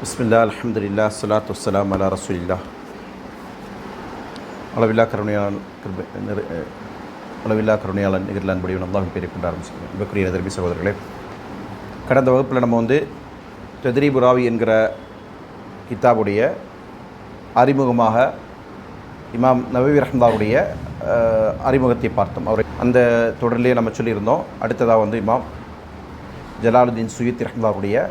பிஸ்மில்லா அலமதுல்லா சலாத் வலாம் அலா ரசூலில்லா அளவில்லா கருணையாளன் அளவில்லா கருணையாளன் நிகரில் அன்படியும் அல்லாஹின் பேரை கொண்டு ஆரம்பிச்சுக்கிறேன் இவக்குரிய நதர்பி சகோதரர்களே கடந்த வகுப்பில் நம்ம வந்து தத்ரீபு ராவி என்கிற கித்தாபுடைய அறிமுகமாக இமாம் நபவி ரஹ்மாவுடைய அறிமுகத்தை பார்த்தோம். அவரை அந்த தொடரிலே நம்ம சொல்லியிருந்தோம். அடுத்ததாக வந்து இமாம் ஜலாலுதீன் சுயித் ரஹ்மாவுடைய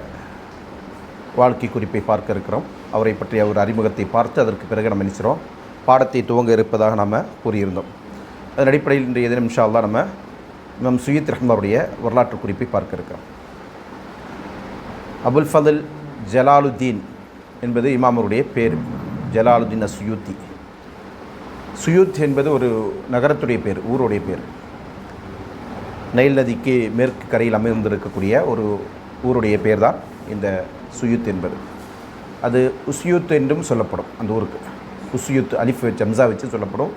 வாழ்க்கை குறிப்பை பார்க்க இருக்கிறோம். அவரை பற்றிய ஒரு அறிமுகத்தை பார்த்து அதற்கு பிறகு நம்ம நினைச்சிரோம் பாடத்தை துவங்க இருப்பதாக நாம் கூறியிருந்தோம். அதன் அடிப்படையில் இன்றைய தினம் இன்ஷா நம்ம நம் சுயத் ரஹ்மாவுடைய வரலாற்று குறிப்பை பார்க்க இருக்கிறோம். அபுல் ஃபதல் ஜலாலுத்தீன் என்பது இமாமருடைய பேர். ஜலாலுதீன் அசுயூத்தி. சுயூத் என்பது ஒரு நகரத்துடைய பேர் ஊருடைய பேர். நைல் நதிக்கு மேற்கு கரையில் அமைந்திருக்கக்கூடிய ஒரு ஊருடைய பேர் தான் இந்த சுயுத் என்பது. அது உஸ்யூத் என்றும் சொல்லப்படும் அந்த ஊருக்கு. உஸ்யூத் அலிஃப் வச்சு அம்சா வச்சு சொல்லப்படும்.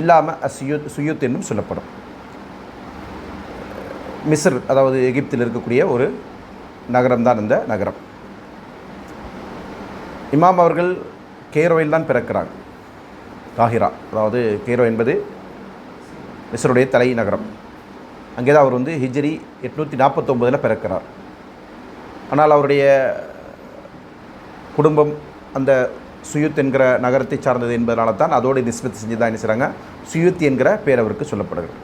இல்லாமல் அஸ்யூத் சுயூத் என்றும் சொல்லப்படும். மிஸ்ர் அதாவது எகிப்தில் இருக்கக்கூடிய ஒரு நகரம் தான் இந்த நகரம். இமாம் அவர்கள் கேரோவில் தான் பிறக்கிறாங்க. காஹிரா அதாவது கேரோ என்பது மிஸ்ருடைய தலை நகரம் அங்கே தான் அவர் வந்து ஹிஜ்ரி எட்நூற்றி நாற்பத்தொம்பதில் பிறக்கிறார். ஆனால் அவருடைய குடும்பம் அந்த சுயுத் என்கிற நகரத்தை சார்ந்தது என்பதனால தான் அதோடு நிஸ்பத்து செஞ்சு தான் என்ன செய்கிறாங்க சுயுத் என்கிற பேர் அவருக்கு சொல்லப்படுகிறது.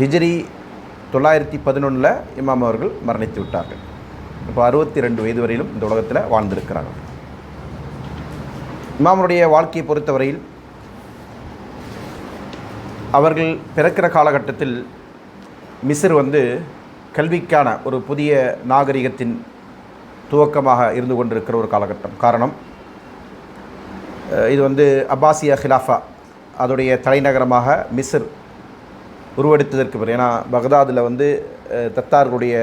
ஹிஜ்ரி தொள்ளாயிரத்தி பதினொன்றில் இமாம் அவர்கள் மரணித்து விட்டார்கள். இப்போ அறுபத்தி ரெண்டு வயது வரையிலும் இந்த உலகத்தில் வாழ்ந்திருக்கிறார்கள் இமாமருடைய வாழ்க்கையை பொறுத்தவரையில் அவர்கள் பிறக்கிற காலகட்டத்தில் மிஸ்ர் வந்து கல்விக்கான ஒரு புதிய நாகரிகத்தின் துவக்கமாக இருந்து கொண்டிருக்கிற ஒரு காலகட்டம். காரணம் இது வந்து அப்பாசியா ஹிலாஃபா அதோடைய தலைநகரமாக மிஸ்ர் உருவெடுத்ததற்கு பிறகு ஏன்னா பக்தாதில் வந்து தத்தார்களுடைய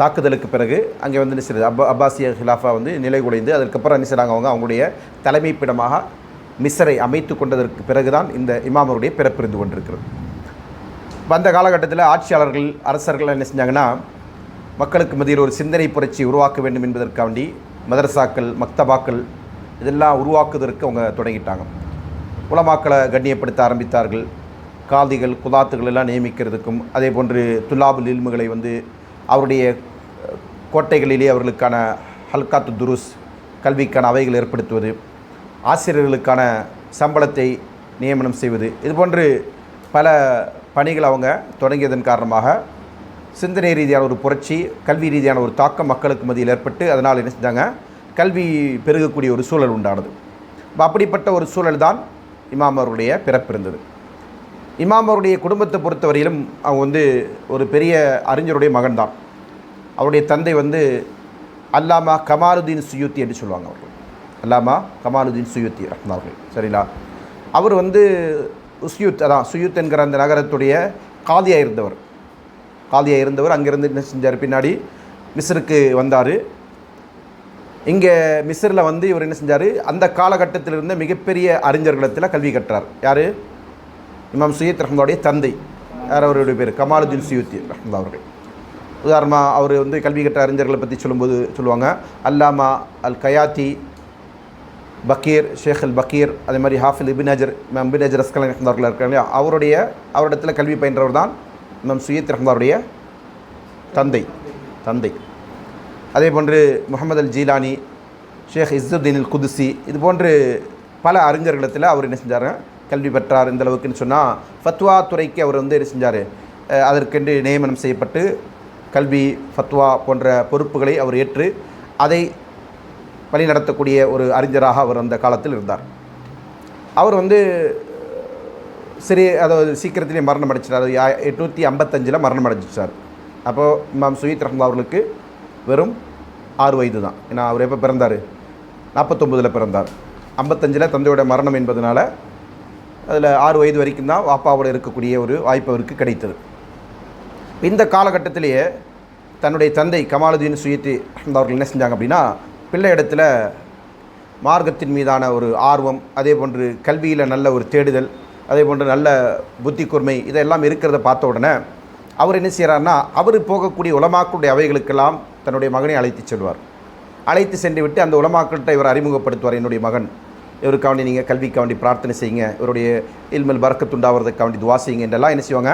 தாக்குதலுக்கு பிறகு அங்கே வந்து நிசர் அப் அப்பா அப்பாசிய ஹிலாஃபா வந்து நிலை குலைந்து அதுக்கப்புறம் என்ன செய்கிறாங்க அவங்க? அவங்களுடைய தலைமைப்பிடமாக மிஸ்ரை அமைத்து கொண்டதற்கு பிறகுதான் இந்த இமாமருடைய பிறப்பிருந்து கொண்டிருக்கிறது. வந்த அந்த காலகட்டத்தில் ஆட்சியாளர்கள் அரசர்கள் என்ன செஞ்சாங்கன்னா மக்களுக்கு மத்தியில் ஒரு சிந்தனை புரட்சி உருவாக்க வேண்டும் என்பதற்காண்டி மதரசாக்கள் மக்தபாக்கள் இதெல்லாம் உருவாக்குவதற்கு அவங்க தொடங்கிட்டாங்க. உலமாக்களை கண்ணியப்படுத்த ஆரம்பித்தார்கள். காதிகள் குதாத்துகள் எல்லாம் நியமிக்கிறதுக்கும் அதே போன்று துலாபுல் இல்முகளை வந்து அவருடைய கோட்டைகளிலே அவர்களுக்கான ஹல்காத்து துருஸ் கல்விக்கான அவைகள் ஏற்படுத்துவது ஆசிரியர்களுக்கான சம்பளத்தை நியமனம் செய்வது இது போன்று பல பணிகள் அவங்க தொடங்கியதன் காரணமாக சிந்தனை ரீதியான ஒரு புரட்சி கல்வி ரீதியான ஒரு தாக்கம் மக்களுக்கு மத்தியில் ஏற்பட்டு அதனால் என்ன செஞ்சாங்க? கல்வி பெருகக்கூடிய ஒரு சூழல் உண்டானது. அப்படிப்பட்ட ஒரு சூழல் தான் இமாம் அவருடைய பிறப்பு இருந்தது. இமாம் அவருடைய குடும்பத்தை பொறுத்தவரையிலும் அவங்க வந்து ஒரு பெரிய அறிஞருடைய மகன்தான் அவருடைய தந்தை வந்து அல்லாமா கமாலுதீன் சுயூத்தி என்று சொல்லுவாங்க அவர்கள். அல்லாமா கமாலுதீன் சுயூத்தி ரஹ்மா அவர்கள். சரிங்களா? அவர் வந்து சுயூத் அதான் சுயூத் என்கிற அந்த நகரத்துடைய காதியாக இருந்தவர். காதியாக இருந்தவர் அங்கேருந்து என்ன செஞ்சார்? பின்னாடி மிஸ்ருக்கு வந்தார். இங்கே மிஸ்ரில் வந்து இவர் என்ன செஞ்சார்? அந்த காலகட்டத்தில் இருந்த மிகப்பெரிய அறிஞர்களிடத்தில் கல்வி கற்றார். யார்? இமாம் சுயத் ரஹ்மதாவுடைய தந்தை. யார் அவருடைய பேர்? கமாலுதீன் சுயூத் ரஹ்மதா அவர்கள். உதாரணமாக அவர் வந்து கல்வி கற்ற அறிஞர்களை பற்றி சொல்லும்போது சொல்லுவாங்க. அல்லாமா அல் கயாத்தி பக்கீர் ஷேக் அல் பக்கீர் அதே மாதிரி ஹாஃபில் இபின் மேம் இமாம் பின் ரஹ்மதார்கள் இருக்காங்க இல்லையா, அவருடைய அவரிடத்தில் கல்வி பயின்றவர் தான் மேம் சுயத் ரஹ்மதாவுடைய தந்தை தந்தை. அதே போன்று முகமது அல் ஜீலானி ஷேக் இஸ்ஸுத்தீன் அல் குதுசி இது போன்று பல அறிஞர்களிடத்தில் அவர் என்ன செஞ்சார்? கல்வி பெற்றார் இந்த அளவுக்குன்னு சொன்னால் ஃபத்வா துறைக்கு அவர் வந்து என்ன செஞ்சார்? அதற்கென்று நியமனம் செய்யப்பட்டு கல்வி ஃபத்வா போன்ற பொறுப்புகளை அவர் ஏற்று அதை வழி நடத்தக்கூடிய ஒரு அறிஞராக அவர் அந்த காலத்தில் இருந்தார். அவர் வந்து சரி அதாவது சீக்கிரத்திலே மரணம் அடைச்சிட்டார். அது எட்நூற்றி ஐம்பத்தஞ்சில் மரணம் அடைஞ்சிட்டார். அப்போது இமாம் சுயீத் ரஹ்மா அவர்களுக்கு வெறும் ஆறு வயது தான். ஏன்னா அவர் எப்போ பிறந்தார்? நாற்பத்தொம்பதில் பிறந்தார். ஐம்பத்தஞ்சில் தந்தையோட மரணம் என்பதனால அதில் ஆறு வயது வரைக்கும் தான் வாப்பாவோட இருக்கக்கூடிய ஒரு வாய்ப்பு அவருக்கு கிடைத்தது. இந்த காலகட்டத்திலேயே தன்னுடைய தந்தை கமாலுதீன் சுயத்தி அவர்கள் என்ன செஞ்சாங்க அப்படின்னா பிள்ளை இடத்துல மார்க்கத்தின் மீதான ஒரு ஆர்வம் அதே போன்று கல்வியில் நல்ல ஒரு தேடுதல் அதே போன்று நல்ல புத்தி கூர்மை இதெல்லாம் இருக்கிறத பார்த்த உடனே அவர் என்ன செய்கிறார்னா அவர் போகக்கூடிய உலமாக்களுடைய அவைகளுக்கெல்லாம் தன்னுடைய மகனை அழைத்து செல்வார். அழைத்து சென்று விட்டு அந்த உலமாக்கள்கிட்ட இவர் அறிமுகப்படுத்துவார் என்னுடைய மகன் இவருக்காண்டி நீங்கள் கல்விக்காண்டி பிரார்த்தனை செய்யுங்க இவருடைய இல்மல் பறக்கத்துண்டாகிறதுக்காண்டி துவா செய்யுங்க என்றெல்லாம் என்ன செய்வாங்க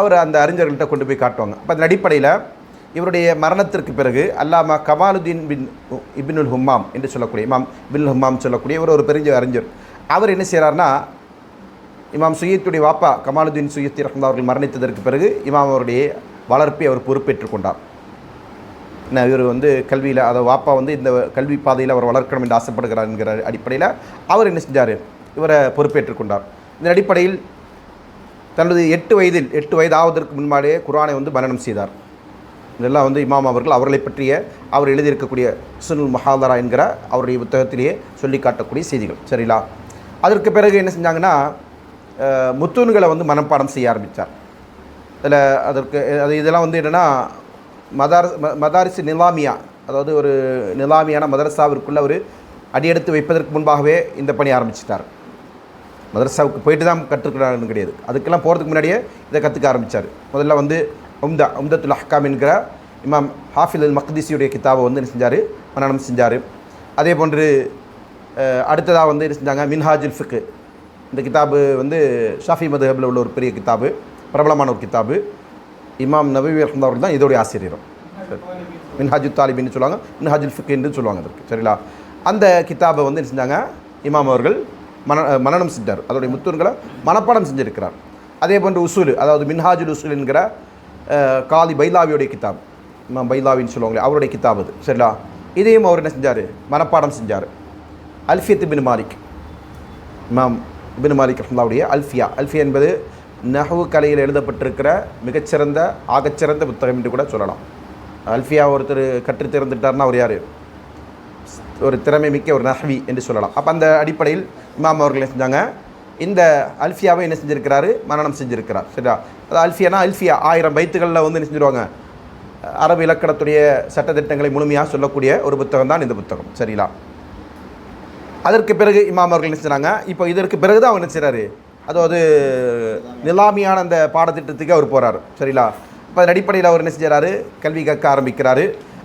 அவர் அந்த அறிஞர்கள்ட்ட கொண்டு போய் காட்டுவாங்க. அப்போ அதன் அடிப்படையில் இவருடைய மரணத்திற்கு பிறகு அல்லாமா கமாலுதீன் பின் இபினுல் ஹும்மாம் என்று சொல்லக்கூடிய இமாம் பின் ஹும்மாம் சொல்லக்கூடிய இவர் ஒரு பெரிய அறிஞர். அவர் என்ன செய்கிறார்னா இமாம் சுயத்துடைய வாப்பா கமாலுதீன் சுயத்தி ரஹ்மத் அவர்கள் மரணித்ததற்கு பிறகு இமாம் அவருடைய வளர்ப்பை அவர் பொறுப்பேற்றுக் கொண்டார். இவர் வந்து கல்வியில் அதை வாப்பா வந்து இந்த கல்வி பாதையில் அவர் வளர்க்கணும் என்று ஆசைப்படுகிறார் என்கிற அடிப்படையில் அவர் என்ன செஞ்சார்? இவரை பொறுப்பேற்றுக் கொண்டார். இந்த அடிப்படையில் தனது எட்டு வயதில் எட்டு வயது ஆவதற்கு முன்பாலே குரானை வந்து மரணம் செய்தார். இதெல்லாம் வந்து இமாம் அவர்கள் அவர்களை பற்றிய அவர் எழுதியிருக்கக்கூடிய சுனுல் மஹாதரா என்கிற அவருடைய புத்தகத்திலேயே சொல்லி காட்டக்கூடிய செய்திகள். சரிங்களா? அதற்கு பிறகு என்ன செஞ்சாங்கன்னா அஹ், முத்தூன்களை வந்து மனப்பாடம் செய்ய ஆரம்பித்தார் அதில் அதற்கு அது இதெல்லாம் வந்து என்னென்னா மதார் ம- மதாரிசு நிலாமியா அதாவது ஒரு நிலாமியான மதரசாவிற்குள்ள அவர் அடியெடுத்து வைப்பதற்கு முன்பாகவே இந்த பணி ஆரம்பிச்சிட்டார். மதரசாவுக்கு போயிட்டு தான் கற்றுக்கிறாங்கன்னு கிடையாது. அதுக்கெல்லாம் போகிறதுக்கு முன்னாடியே இதை கற்றுக்க ஆரம்பித்தார் முதல்ல வந்து உம்தா உம்தத்துல் அஹ்காம் என்கிற இமாம் ஹாஃபில் அல் மக்திசியுடைய கிதாபை வந்து என்ன செஞ்சார்? மனநம் செஞ்சார். அதே போன்று அடுத்ததாக வந்து என்ன செஞ்சாங்க? மின்ஹாஜுல் ஃபிக்கு இந்த கிதாபு வந்து ஷாஃபி மதுஹபில் உள்ள ஒரு பெரிய கிதாபு பிரபலமான ஒரு கிதாபு. இமாம் நபி ரஹ்மத் அவர்கள் தான் இதோடைய ஆசிரியரும். மின்ஹாஜு தாலிபின்னு சொல்லுவாங்க மின்ஹாஜுல் ஃபிக்கு என்று சொல்லுவாங்க அதற்கு சரிங்களா? அந்த கிதாபை வந்து என்ன செஞ்சாங்க? இமாம் அவர்கள் மன மனநம் செஞ்சார். அதோடைய முத்தூன்களை மனப்பாடம் செஞ்சிருக்கிறார். அதே போன்று உசூல் அதாவது மின்ஹாஜுல் உசூல் என்கிற அஹ், காலி பைலாவியுடைய கிதாப் இமாம் பைலாவின்னு சொல்லுவாங்களே அவருடைய கிதாப் அது. சரிங்களா இதையும் அவர் என்ன செஞ்சார்? மனப்பாடம் செஞ்சார். அல்ஃபியத் பின் மாலிக். இமாம் பின் மாலிக் ரஹ்மல்லாவுடைய அல்ஃபியா. அல்ஃபியா என்பது நகவு கலையில் எழுதப்பட்டிருக்கிற மிகச்சிறந்த ஆகச்சிறந்த புத்தகம் என்று கூட சொல்லலாம். அல்ஃபியா ஒருத்தர் கற்று திறந்துட்டார்னா அவர் யார்? ஒரு திறமை மிக்க ஒரு நஹ்வி என்று சொல்லலாம். அப்போ அந்த அடிப்படையில் இமாம் அவர்கள் என்ன செஞ்சாங்க? இந்த அல்ஃபியாவை என்ன செஞ்சுருக்கிறாரு? மரணம் செஞ்சுருக்கிறார். சரியா? அது அல்ஃபியானா அல்ஃபியா? ஆயிரம் பைத்துகளில் வந்து என்ன செஞ்சிருவாங்க? அரபு இலக்கணத்துடைய சட்டத்திட்டங்களை முழுமையாக சொல்லக்கூடிய ஒரு புத்தகம் தான் இந்த புத்தகம். சரிங்களா? அதற்கு பிறகு இமாம் அவர்கள் என்ன செய்றாங்க இப்போ இதற்கு பிறகு தான் அவர் என்ன செய்கிறாரு அதாவது நிலாமியான அந்த பாடத்திட்டத்துக்கு அவர் போகிறார் சரிங்களா? இப்போ அதன் அடிப்படையில் அவர் என்ன செய்கிறாரு கல்வி கற்க ஆரம்பிக்கிறாரு.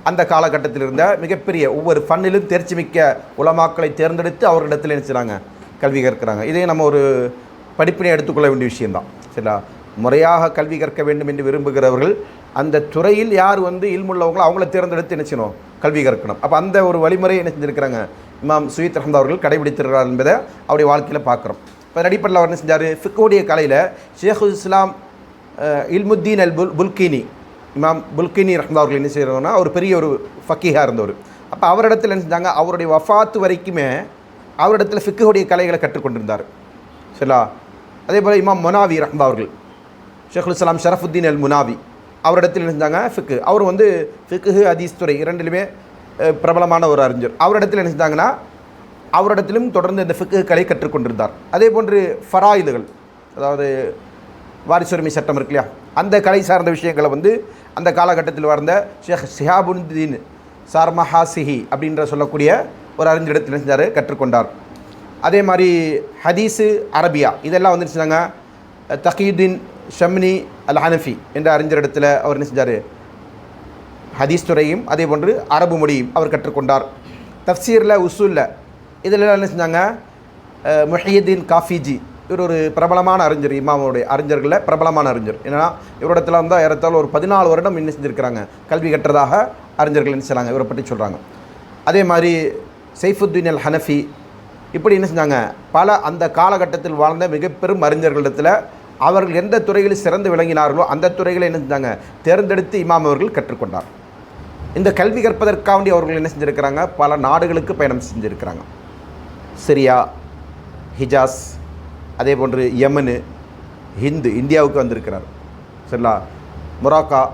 அந்த காலகட்டத்தில் இருந்த மிகப்பெரிய ஒவ்வொரு ஃபன்னிலும் தேர்ச்சி மிக்க உலமாக்களை தேர்ந்தெடுத்து அவர்களிடத்தில் என்ன செய்கிறாங்க கல்வி கற்கிறாங்க. இதே நம்ம ஒரு படிப்பினை எடுத்துக்கொள்ள வேண்டிய விஷயம்தான். சரிங்களா? முறையாக கல்வி கற்க வேண்டும் என்று விரும்புகிறவர்கள் அந்த துறையில் யார் வந்து இல்முள்ளவங்களோ அவங்கள தேர்ந்தெடுத்து என்ன செய்யணும்? கல்வி கற்கணும். அப்போ அந்த ஒரு வழிமுறையை என்ன செஞ்சுருக்கிறாங்க? இமாம் சுயித் ரஹ்மத் அவர்கள் கடைபிடித்திருக்கிறார் என்பதை அவருடைய வாழ்க்கையில் பார்க்குறோம். இப்போ அடிப்படையில் அவர் என்ன செஞ்சார்? ஃபிக்கோடைய கலையில் ஷேகுல் இஸ்லாம் இல்முத்தீன் அல் புல் புல்கினி இமாம் புல்கினி ரஹ்மத் அவர்கள் என்ன செய்கிறாங்கன்னா ஒரு பெரிய ஒரு ஃபக்கீஹாக இருந்தவர். அப்போ அவரிடத்தில் என்ன செஞ்சாங்க? அவருடைய வஃபாத்து வரைக்குமே அவரிடத்தில் ஃபிக்குடைய கலைகளை கற்றுக்கொண்டிருந்தார். சரிங்களா அதே போல் இமாம் மொனாவி ரஹ்மத் அவர்கள் ஷேகுல் இஸ்லாம் ஷரஃபுத்தீன் அல் முனாவி அவரிடத்தில் இருந்தாங்க ஃபிக்கு அவர் வந்து ஃபிக்கு ஹதீஸ் துறை இரண்டிலுமே பிரபலமான ஒரு அறிஞர். அவரிடத்தில் என்ன செஞ்சாங்கன்னா அவரிடத்திலும் தொடர்ந்து இந்த ஃபிக்கு கலை கற்றுக்கொண்டிருந்தார். அதே போன்று ஃபராயுதுகள் அதாவது வாரிசுரிமை சட்டம் இருக்கு இல்லையா? அந்த கலை சார்ந்த விஷயங்களை வந்து அந்த காலகட்டத்தில் வாழ்ந்த ஷேக் ஷிஹாபுddin சார்மஹாசிஹி அப்படின்ற சொல்லக்கூடிய ஒரு அறிஞர் இடத்தில் செஞ்சார்? கற்றுக்கொண்டார். அதே மாதிரி ஹதீஸு அரபியா இதெல்லாம் வந்து என்ன செஞ்சாங்க? தகீயுddin ஷம்னி அல் ஹனஃபி என்ற அறிஞர் இடத்துல அவர் என்ன செஞ்சார்? ஹதீஸ் துறையும் அதே போன்று அரபு மொழியும் அவர் கற்றுக்கொண்டார். தஃப்சீரில் உசூலில் இதில் என்ன செஞ்சாங்க? முஹியதீன் காஃபிஜி இவர் ஒரு பிரபலமான அறிஞர் இமாமுடைய அறிஞர்களில் பிரபலமான அறிஞர். என்னன்னா இவரிடத்துல வந்து ஏறத்தால் ஒரு பதினாலு வருடம் என்ன செஞ்சுருக்கிறாங்க? கல்வி கற்றதாக அறிஞர்கள் என்ன செய்கிறாங்க இவரை பற்றி சொல்கிறாங்க அதே மாதிரி சைஃபுத்தீன் அல் ஹனஃபி இப்படி என்ன செஞ்சாங்க? பல அந்த காலகட்டத்தில் வாழ்ந்த மிக பெரும் அறிஞர்களிடத்தில் அவர்கள் எந்த துறைகளில் சிறந்து விளங்கினார்களோ அந்த துறைகளை என்ன செஞ்சாங்க? தேர்ந்தெடுத்து இமாம் அவர்கள் கற்றுக்கொண்டார். இந்த கல்வி கற்பதற்காண்டி அவர்கள் என்ன செஞ்சுருக்கிறாங்க? பல நாடுகளுக்கு பயணம் செஞ்சுருக்கிறாங்க. சிரியா ஹிஜாஸ் அதே போன்று யமனு ஹிந்து இந்தியாவுக்கு வந்திருக்கிறார். சரிங்களா? மொராக்கா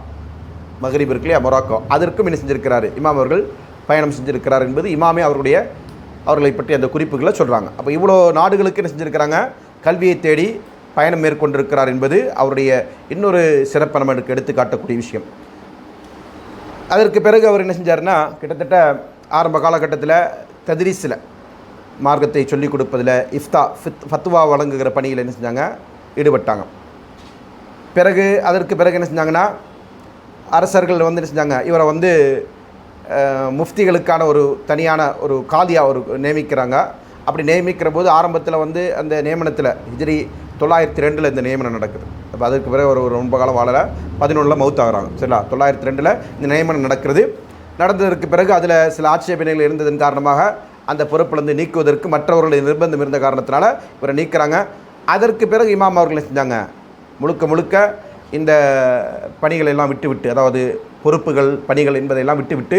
மகரிப் இருக்கு இல்லையா? மொராக்கோ. அதற்கும் என்ன செஞ்சுருக்கிறாரு? இமாம் அவர்கள் பயணம் செஞ்சுருக்கிறார் என்பது இமாமே அவருடைய அவர்களை பற்றி அந்த குறிப்புகளை சொல்கிறாங்க அப்போ இவ்வளோ நாடுகளுக்கு என்ன செஞ்சுருக்கிறாங்க? கல்வியை தேடி பயணம் மேற்கொண்டிருக்கிறார் என்பது அவருடைய இன்னொரு சிறப்பை நமக்கு எடுத்து காட்டக்கூடிய விஷயம். அதற்கு பிறகு அவர் என்ன செஞ்சாருன்னா கிட்டத்தட்ட ஆரம்ப காலகட்டத்தில் தத்ரீஸில் மார்க்கத்தை சொல்லிக் கொடுப்பதில் இஃப்தா ஃபித் ஃபத்துவா வழங்குகிற பணியில் என்ன செஞ்சாங்க? ஈடுபட்டாங்க. பிறகு அதற்கு பிறகு என்ன செஞ்சாங்கன்னா அரசர்கள் வந்து என்ன செஞ்சாங்க? இவரை வந்து முஃப்திகளுக்கான ஒரு தனியான ஒரு காதியாக ஒரு நியமிக்கிறாங்க. அப்படி நியமிக்கிற போது ஆரம்பத்தில் வந்து அந்த நியமனத்தில் ஹிஜ்ரி தொள்ளாயிரத்தி ரெண்டில் இந்த நியமனம் நடக்குது. அப்போ அதுக்கு பிறகு ஒரு ரொம்ப காலம் வாழலை பதினொன்றில் மவுத் ஆகுறாங்க சரிங்களா? தொள்ளாயிரத்தி ரெண்டில் இந்த நியமனம் நடக்கிறது. நடந்ததற்கு பிறகு அதில் சில ஆட்சேபனைகள் இருந்ததன் காரணமாக அந்த பொறுப்பிலிருந்து நீக்குவதற்கு மற்றவர்களுடைய நிர்பந்தம் இருந்த காரணத்தினால இவரை நீக்கிறாங்க. அதற்கு பிறகு இமாம் அவர்களை செஞ்சாங்க? முழுக்க முழுக்க இந்த பணிகளை எல்லாம் விட்டுவிட்டு அதாவது பொறுப்புகள் பணிகள் என்பதையெல்லாம் விட்டுவிட்டு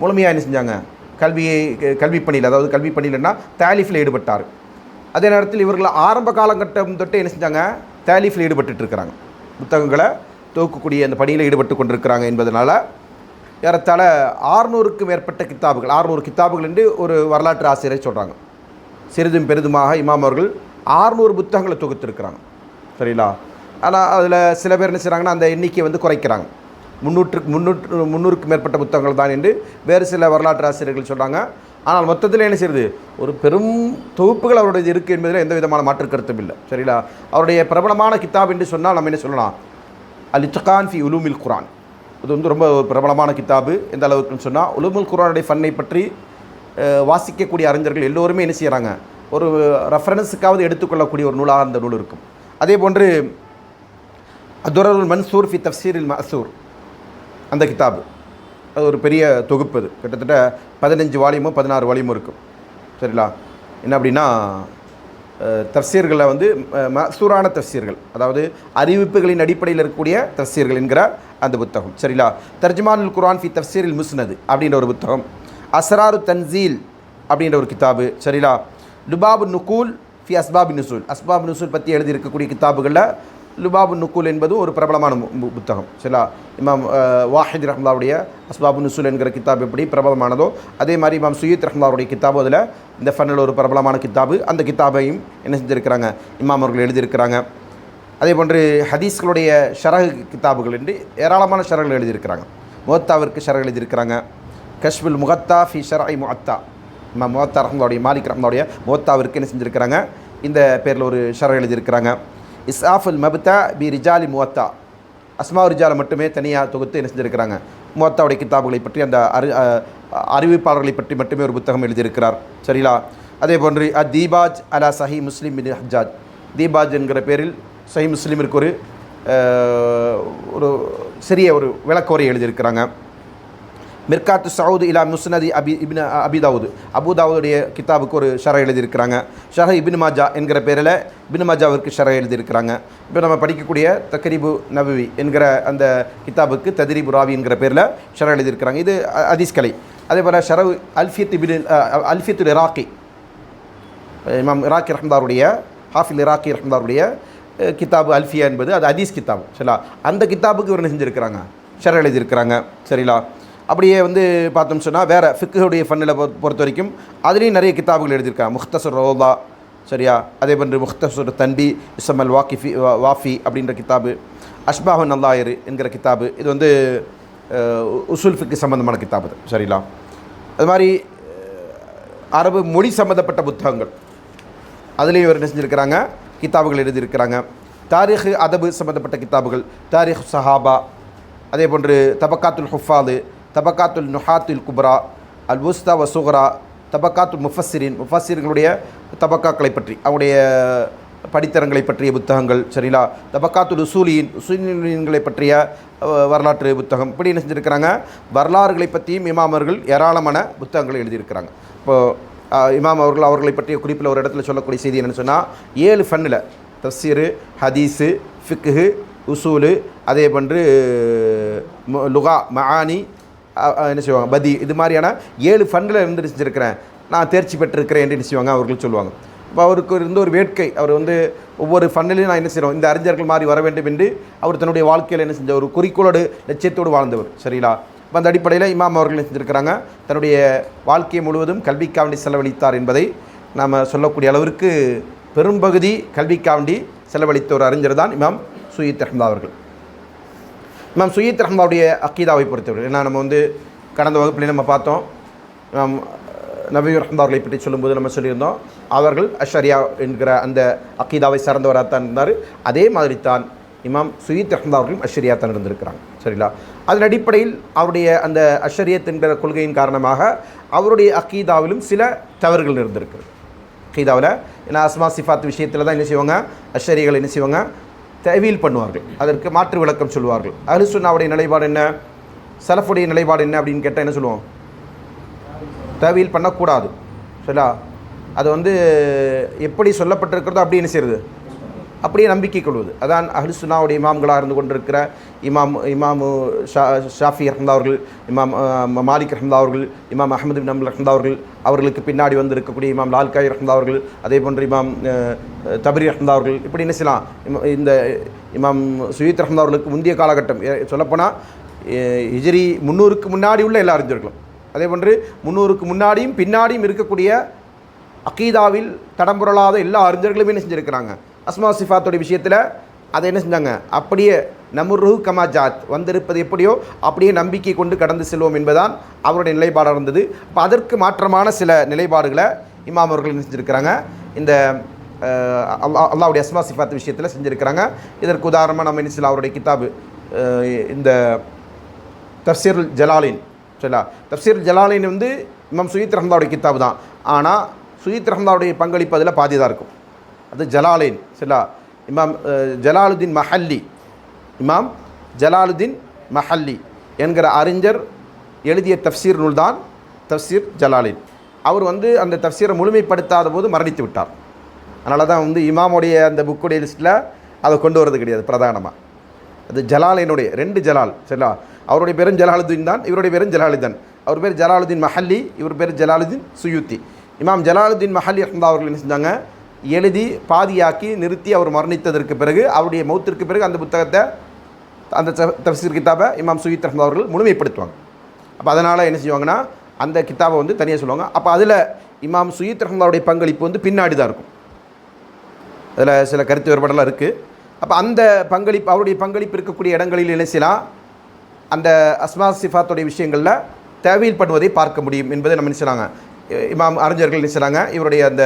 முழுமையாக என்ன செஞ்சாங்க? கல்வியை கல்வி பணியில் அதாவது கல்வி பணியில்னா தாலிஃபில் ஈடுபட்டார். அதே நேரத்தில் இவர்கள் ஆரம்ப காலகட்டம் தொட்டு என்ன செஞ்சாங்க? தாலிஃபில் ஈடுபட்டு இருக்கிறாங்க புத்தகங்களை தூக்கக்கூடிய அந்த பணியில் ஈடுபட்டு கொண்டிருக்கிறாங்க என்பதனால் ஏறத்தாழ ஆறுநூறுக்கு மேற்பட்ட கித்தாபுகள் ஆறுநூறு கித்தாபுகள் என்று ஒரு வரலாற்று ஆசிரியரை சொல்கிறாங்க சிறிதும் பெரிதுமாக இமாம் அவர்கள் ஆறுநூறு புத்தகங்களை தொகுத்திருக்கிறாங்க. சரிங்களா? ஆனால் அதில் சில பேர் என்ன செய்கிறாங்கன்னா அந்த எண்ணிக்கையை வந்து குறைக்கிறாங்க. முந்நூற்றுக்கு முந்நூற்று முந்நூறுக்கு மேற்பட்ட புத்தகங்கள் தான் என்று வேறு சில வரலாற்று ஆசிரியர்கள் சொல்கிறாங்க ஆனால் மொத்தத்தில் என்ன செய்யுது? ஒரு பெரும் தொகுப்புகள் அவருடைய இருக்குது என்பதில் எந்த விதமான மாற்று கருத்தும் இல்லை. சரிங்களா? அவருடைய பிரபலமான கித்தாப் என்று சொன்னால் நம்ம என்ன சொல்லலாம்? அல் ஃபி உலூமில் குரான் இது வந்து ரொம்ப பிரபலமான கித்தாபு எந்த அளவுக்குன்னு சொன்னால் உலுமுல் குரானுடைய ஃபன்னை பற்றி வாசிக்கக்கூடிய அறிஞர்கள் எல்லோருமே என்ன செய்கிறாங்க ஒரு ரெஃபரன்ஸுக்காவது எடுத்துக்கொள்ளக்கூடிய ஒரு நூலாக அந்த நூல் இருக்கும். அதே போன்று அதுரருல் மன்சூர் ஃபி தஃசீரில் மசூர். அந்த கிதாபு. அது ஒரு பெரிய தொகுப்பு அது. கிட்டத்தட்ட பதினஞ்சு வால்யூமோ பதினாறு வால்யூமோ இருக்கும். சரிங்களா என்ன அப்படின்னா தஃசீர்களில் வந்து மசூரான தஃசீர்கள் அதாவது அறிவிப்புகளின் அடிப்படையில் இருக்கக்கூடிய தஃசீர்கள் என்கிற அந்த புத்தகம். சரிங்களா தர்ஜமானுல் குர்ஆன் ஃபி தஃசீரில் முஸ்னது அப்படின்ற ஒரு புத்தகம். அஸ்ராரு தன்சீல் அப்படின்ற ஒரு கிதாபு. சரிங்களா லுபாபு நுகூல் ஃபி அஸ்பாபி நுசூல். அஸ்பாப் நுசூல் பற்றி எழுதியிருக்கக்கூடிய கிதாபுகளில் லுபாபு நுக்கூல் என்பது ஒரு பிரபலமான மு- புத்தகம். சிலா இமாம் வாஹித் ரஹ்மலாவுடைய அஸ்பாபு நுசூல் என்கிற கித்தாப் எப்படி பிரபலமானதோ அதே மாதிரி இமாம் சுயீத் ரஹ்மலாவுடைய கித்தாபு அதில் இந்த ஃபன்னில் ஒரு பிரபலமான கித்தாபு. அந்த கித்தாபையும் என்ன செஞ்சுருக்கிறாங்க? இமாம் அவர்கள் எழுதியிருக்கிறாங்க. அதே போன்று ஹதீஸ்களுடைய ஷரகு கித்தாபுகள் என்று ஏராளமான ஷரகுகள் எழுதியிருக்கிறாங்க. முகத்தாவிற்கு ஷரகு எழுதியிருக்கிறாங்க. கஷ்புல் முகத்தா ஃபி ஷராய் முகத்தா. இமாம் முகத்தா ரஹ்மலாவுடைய மாலிக் ரஹ்மலாவுடைய முகத்தாவிற்கு என்ன செஞ்சுருக்கிறாங்க? இந்த பேரில் ஒரு ஷரகு எழுதியிருக்கிறாங்க. இஸ்ஆஃபுல் மபுத்தா பி ரிஜாலி முவத்தா. அஸ்மா ரிஜாலை மட்டுமே தனியாக தொகுத்து என்ன செஞ்சுருக்கிறாங்க? முவத்தாவுடைய கித்தாபுகளை பற்றி அந்த அறி அறிவிப்பாளர்களை பற்றி மட்டுமே ஒரு புத்தகம் எழுதியிருக்கிறார். சரிங்களா? அதே போன்று அ தீபாஜ் அலா சஹி முஸ்லீம் பின் ஹஜ்ஜாஜ். தீபாஜ் என்கிற பேரில் சஹி முஸ்லீமிற்கு ஒரு ஒரு சிறிய ஒரு விளக்கோரை எழுதியிருக்கிறாங்க. மிர்காத்து சவுது இலா முஸ்னதி அபி இபின் அபிதாவுது அபுதாவுடைய கிதாபுக்கு ஒரு ஷர எழுதியிருக்கிறாங்க. ஷர இபின் மாஜா என்கிற பேரில் இபின் மாஜாவிற்கு ஷர எழுதியிருக்கிறாங்க. இப்போ நம்ம படிக்கக்கூடிய தக்கரிபு நபவி என்கிற அந்த கிதாபுக்கு ததிரிபு ராவி என்கிற பேரில் ஷர எழுதியிருக்கிறாங்க. இது அதிஸ்கலை கலை. அதே போல் ஷரவு அல்ஃபியத் இபின் அல்ஃபியத்துல் இராக்கி இமாம் இராக்கி ரஹ்மதாருடைய ஹாஃபில் இராக்கி ரஹ்மதாருடைய அஹ், கிதாபு அல்ஃபியா என்பது அது அதீஸ் கிதாப். சரிங்களா அந்த கிதாபுக்கு இவர் என்ன செஞ்சுருக்கிறாங்க? ஷர எழுதியிருக்கிறாங்க. சரிங்களா அப்படியே வந்து பார்த்தோம் சொன்னால் வேறு ஃபிக்குடைய ஃபன்னில் பொறுத்த வரைக்கும் அதுலேயும் நிறைய கித்தாபுகள் எழுதியிருக்காங்க. முஹ்தசர் ரோதா சரியா? அதே போன்று முக்தசர் தன்பி இசமல் வாக்கிஃபி வா- வாஃபி அப்படின்ற கிதாபு அஷ்பாஹு நல்லாயிரு என்கிற கித்தாபு இது வந்து அஹ், உசுல் ஃபிக்கு சம்பந்தமான சரிங்களா? அது மாதிரி அரபு மொழி சம்மந்தப்பட்ட புத்தகங்கள். அதுலேயும் இவர் என்ன செஞ்சுருக்கிறாங்க? கிதாபுகள் எழுதியிருக்கிறாங்க. தாரிஹ் அதபு சம்மந்தப்பட்ட கிதாபுகள் தாரிஹ் சஹாபா அதே போன்று தபக்காத்துல் ஹுஃபாது தபக்காத்துல் நுஹாத்துல் குப்ரா அல் உஸ்தா வசுகரா தபக்காத்துல் முஃபஸ்ஸிரின் முஃபஸ்ஸிர்களுடைய தபக்காக்களை பற்றி அவருடைய படித்தரங்களை பற்றிய புத்தகங்கள் சரிங்களா தபக்காத்துல் உசூலியின் உசூலியன்களை பற்றிய வரலாற்று புத்தகம். இப்படி என்ன செஞ்சுருக்கிறாங்க? வரலாறுகளை பற்றியும் இமாமர்கள் ஏராளமான புத்தகங்களை எழுதியிருக்கிறாங்க. இப்போது இமாம் அவர்கள் அவர்களை பற்றிய குறிப்பில் ஒரு இடத்துல சொல்லக்கூடிய செய்தி என்னென்னு சொன்னால் ஏழு ஃபன்னில் தஃசீரு ஹதீஸு ஃபிக்கு உசூலு அதே போன்று மு- லுகா மஹானி என்ன செய்வாங்க? பதி இது மாதிரியான ஏழு ஃபண்டில் இருந்து செஞ்சுருக்கிறேன். நான் தேர்ச்சி பெற்றிருக்கிறேன் என்று என்ன செய்வாங்க? அவர்கள் சொல்லுவாங்க. இப்போ அவருக்கு இருந்த ஒரு வேட்கை. அவர் வந்து ஒவ்வொரு ஃபன்னிலையும் நான் என்ன செய்கிறோம் இந்த அறிஞர்கள் மாதிரி வர வேண்டும் என்று அவர் தன்னுடைய வாழ்க்கையில் என்ன செஞ்ச ஒரு குறிக்கோளோடு லட்சியத்தோடு வாழ்ந்தவர். சரிங்களா? இப்போ அந்த அடிப்படையில் இமாம் அவர்கள் என்ன செஞ்சுருக்கிறாங்க? தன்னுடைய வாழ்க்கை முழுவதும் கல்விக்காவண்டி செலவழித்தார் என்பதை நாம் சொல்லக்கூடிய அளவிற்கு பெரும்பகுதி கல்விக்காவண்டி செலவழித்த ஒரு அறிஞர் தான் இமாம் சுயித் அஹ்மதா அவர்கள். இமாம் சுயீத் ரஹ்மாவுடைய அக்கீதாவை பொறுத்தவரை ஏன்னா நம்ம வந்து கடந்த வகுப்புலேயே நம்ம பார்த்தோம். இமாம் நபீர் ரஹ்மா அவர்களை பற்றி சொல்லும்போது நம்ம சொல்லியிருந்தோம். அவர்கள் அஷரியா என்கிற அந்த அக்கீதாவை சார்ந்தவராக தான் இருந்தார். அதே மாதிரி தான் இமாம் சுயீத் ரஹ்மா அவர்களும் அஷரியா தான் இருந்திருக்கிறாங்க. சரிங்களா? அதன் அடிப்படையில் அவருடைய அந்த அஷரியத் என்கிற கொள்கையின் காரணமாக அவருடைய அக்கீதாவிலும் சில தவறுகள் இருந்திருக்கிறது. அக்கீதாவில் ஏன்னா அஸ்மா சிஃபாத் விஷயத்தில் தான் என்ன செய்வாங்க? அஷரிகள் என்ன செய்வாங்க? தவியல் பண்ணுவார்கள். அதற்கு மாற்று விளக்கம் சொல்லுவார்கள். அலுசுன்னாவுடைய நிலைப்பாடு என்ன? சலஃபுடைய நிலைப்பாடு என்ன அப்படின்னு கேட்டால் என்ன சொல்லுவோம்? தவியல் பண்ணக்கூடாது. சரிங்களா? அது வந்து எப்படி சொல்லப்பட்டிருக்கிறதோ அப்படி என்ன செய்யுது அப்படியே நம்பிக்கை கொள்வது. அதான் அஹ்லுசுனாவுடைய இமாம்களாக இருந்து கொண்டிருக்கிற இமாம் இமாம் ஷா ஷாஃபி ரஹ்மதா அவர்கள் இமாம் மாலிக் ரஹ்மதா அவர்கள் இமாம் அஹமது பின் அம்ல் ரஹ்மதா அவர்கள் அவர்களுக்கு பின்னாடி வந்து இருக்கக்கூடிய இமாம் லால்காய் ரஹ்மதா அவர்கள் அதே போன்று இமாம் தபரி ரஹ்மதா அவர்கள் இப்படி என்ன செய்யலாம்? இந்த இமாம் சுயீத் ரஹ்மதா அவர்களுக்கு முந்தைய காலகட்டம். சொல்லப்போனால் ஹிஜரி முந்நூறுக்கு முன்னாடி உள்ள எல்லா அறிஞர்களும். அதே போன்று முந்நூறுக்கு முன்னாடியும் பின்னாடியும் இருக்கக்கூடிய அகீதாவில் தடம்புரளாத எல்லா அறிஞர்களுமே என்ன செஞ்சுருக்கிறாங்க? அஸ்மா சிஃபாத்தோடைய விஷயத்தில் அதை என்ன செஞ்சாங்க? அப்படியே நமுரு கமா ஜாத் வந்திருப்பது எப்படியோ அப்படியே நம்பிக்கை கொண்டு கடந்து செல்வோம் என்பதான் அவருடைய நிலைப்பாடாக இருந்தது. அப்போ அதற்கு மாற்றமான சில நிலைப்பாடுகளை இமாம் அவர்கள் என்ன செஞ்சுருக்கிறாங்க? இந்த அல்லா அல்லாவுடைய அஸ்மா சிஃபாத் விஷயத்தில் செஞ்சுருக்கிறாங்க. இதற்கு உதாரணமாக நம்ம என்ன செய்யலாம்? அவருடைய கித்தாபு இந்த தப்சீருல் ஜலாலின் சரிங்களா? தப்சீருல் ஜலாலின் வந்து இமாம் சுயீத் ரஹ்மதாவுடைய கித்தாபு தான். ஆனால் சுயீத் ரஹ்மதாவுடைய பங்களிப்பு அதில் பாதி தான் இருக்கும். அது ஜலாலின் சரிங்களா? இமாம் ஜலாலுதீன் மஹல்லி. இமாம் ஜலாலுதீன் மஹல்லி என்கிற அறிஞர் எழுதிய தஃசீர் நூல்தான் தஃசீர் ஜலாலின். அவர் வந்து அந்த தப்சீரை முழுமைப்படுத்தாத போது மரணித்து விட்டார். அதனால தான் வந்து இமாமுடைய அந்த புக்குடைய லிஸ்ட்டில் அதை கொண்டு வரது கிடையாது பிரதானமாக அது ஜலாலினுடைய ரெண்டு ஜலால் சரிங்களா? அவருடைய பேரும் ஜலாலுதீன் தான் இவருடைய பேரும் ஜலாலுதன். அவர் பேர் ஜலாலுதீன் மஹல்லி இவர் பேர் ஜலாலுதீன் சுயூத்தி. இமாம் ஜலாலுதீன் மஹல்லி இருந்தால் அவர்கள் என்ன செஞ்சாங்க? எழுதி பாதியாக்கி நிறுத்தி அவர் மரணித்ததற்கு பிறகு அவருடைய மௌத்திற்கு பிறகு அந்த புத்தகத்தை அந்த த- தஃசீர் கிதாபை இமாம் சுயீத் ரஹ்மத் அவர்கள் முழுமைப்படுத்துவாங்க. அப்போ அதனால் என்ன செய்வாங்கன்னா அந்த கித்தாபை வந்து தனியாக சொல்லுவாங்க. அப்போ அதில் இமாம் சுயீத் ரஹ்மதாவுடைய பங்களிப்பு வந்து பின்னாடி தான் இருக்கும். அதில் சில கருத்து வேறுபாடெல்லாம் இருக்குது அப்போ அந்த பங்களிப்பு அவருடைய பங்களிப்பு இருக்கக்கூடிய இடங்களில் என்ன செய்யலாம் அந்த அஸ்மா சிஃபாத்துடைய விஷயங்களில் தேவையில் பண்ணுவதை பார்க்க முடியும் என்பதை நம்ம நினைச்சாங்க இமாம் அறிஞர்கள் நினைச்சாங்க இவருடைய அந்த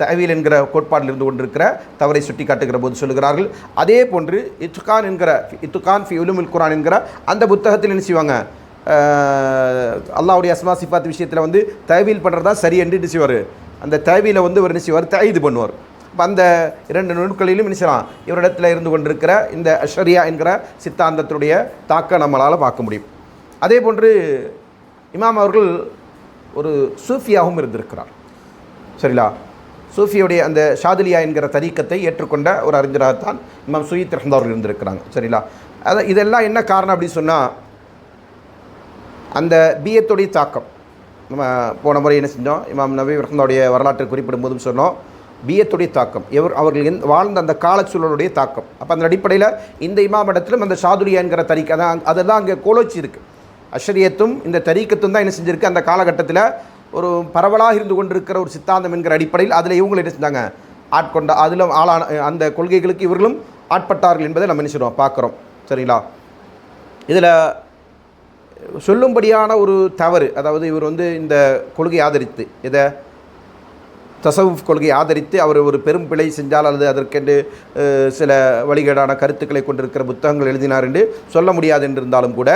தவியல் என்கிற கோட்பாட்டில் இருந்து கொண்டிருக்கிற தவறை சுட்டி காட்டுகிற போது சொல்லுகிறார்கள். அதே போன்று இத்துகான் என்கிற இத்துகான் ஃபி உலுமுல் குரான் என்கிற அந்த புத்தகத்தில் என்ன செய்வாங்க? அல்லாவுடைய அஸ்மா சிஃபாத் விஷயத்தில் வந்து தயவியல் பண்ணுறது தான் சரி என்று என்ன செய்வார்? அந்த தேவையில் வந்து ஒரு என்ன செய்வார்? தயது பண்ணுவார். இப்போ அந்த இரண்டு நூல்களிலும் என்ன செய்யலாம்? இவரிடத்தில் இருந்து கொண்டிருக்கிற இந்த அஷரியா என்கிற சித்தாந்தத்துடைய தாக்கம் நம்மளால் பார்க்க முடியும். அதே போன்று இமாம் அவர்கள் ஒரு சூஃபியாகவும் இருந்திருக்கிறார். சரிங்களா சூஃபியுடைய அந்த ஷாதிலியா என்கிற தரீக்கத்தை ஏற்றுக்கொண்ட ஒரு அறிஞராகத்தான் இமாம் சுயித் ரஹ்மத் அவர்கள் இருந்திருக்கிறாங்க. சரிங்களா? அதை இதெல்லாம் என்ன காரணம் அப்படின்னு சொன்னால் அந்த பியத்துடைய தாக்கம். நம்ம போன முறை என்ன செஞ்சோம்? இமாம் நபி ரஹ்மனுடைய வரலாற்றை குறிப்பிடும் போதும் சொன்னோம் பியத்துடைய தாக்கம். எவர் அவர்கள் எந் வாழ்ந்த அந்த காலச்சூழலுடைய தாக்கம். அப்போ அந்த அடிப்படையில் இந்த இமாம் இடத்திலும் அந்த ஷாதுலியா என்கிற தரிக்க அதான் அதெல்லாம் அங்கே கோலோச்சி இருக்குது அஷரியத்தும் இந்த தரீக்கத்தும் தான் என்ன செஞ்சுருக்கு? அந்த காலகட்டத்தில் ஒரு பரவலாக இருந்து கொண்டிருக்கிற ஒரு சித்தாந்தம் என்கிற அடிப்படையில் அதில் இவங்களை என்ன செஞ்சாங்க? ஆட்கொண்ட அதில் ஆளான அந்த கொள்கைகளுக்கு இவர்களும் ஆட்பட்டார்கள் என்பதை நம்ம என்ன பார்க்குறோம். சரிங்களா? இதில் சொல்லும்படியான ஒரு தவறு அதாவது இவர் வந்து இந்த கொள்கையை ஆதரித்து இதை தசவுஃப் கொள்கையை ஆதரித்து அவர் ஒரு பெரும் பிழை செஞ்சால் அல்லது அதற்கென்று சில வழிகேடான கருத்துக்களை கொண்டிருக்கிற புத்தகங்கள் எழுதினார் என்று சொல்ல முடியாது என்று இருந்தாலும் கூட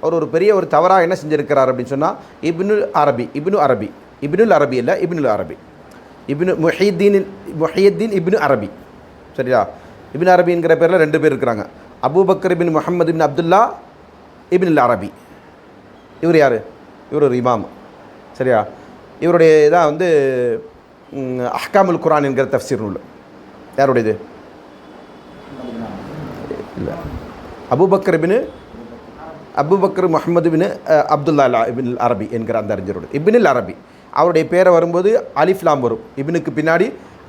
அவர் ஒரு பெரிய ஒரு தவறாக என்ன செஞ்சுருக்கிறார் அப்படின்னு சொன்னால் இப்னுல் அரபி இப்னு அரபி இப்னுல் அரபி இல்லை இப்னுல் அரபி. இப்னு முஹீத்தீன் முஹீத்தீன் இப்னு அரபி. சரியா? இபின் அரபிங்கிற பேரில் ரெண்டு பேர் இருக்கிறாங்க. Abu Bakr ibn Muhammad ibn Abdullah ibn Arabi. இவர் யார்? இவர் ஒரு இமாம். சரியா? இவருடைய இதான் வந்து அஹ்காமுல் குரான் என்கிற தஃப்சீர் நூல் யாருடையது? இல்லை. Abu Bakr ibn Abu Bakr Muhammad bin Abdullah ibn Arabi என்கிற அந்த அறிஞரோடு. இபினில் அரபி அவருடைய பேரை வரும்போது அலிஃப்லாம் வரும். இபினுக்கு பின்னாடி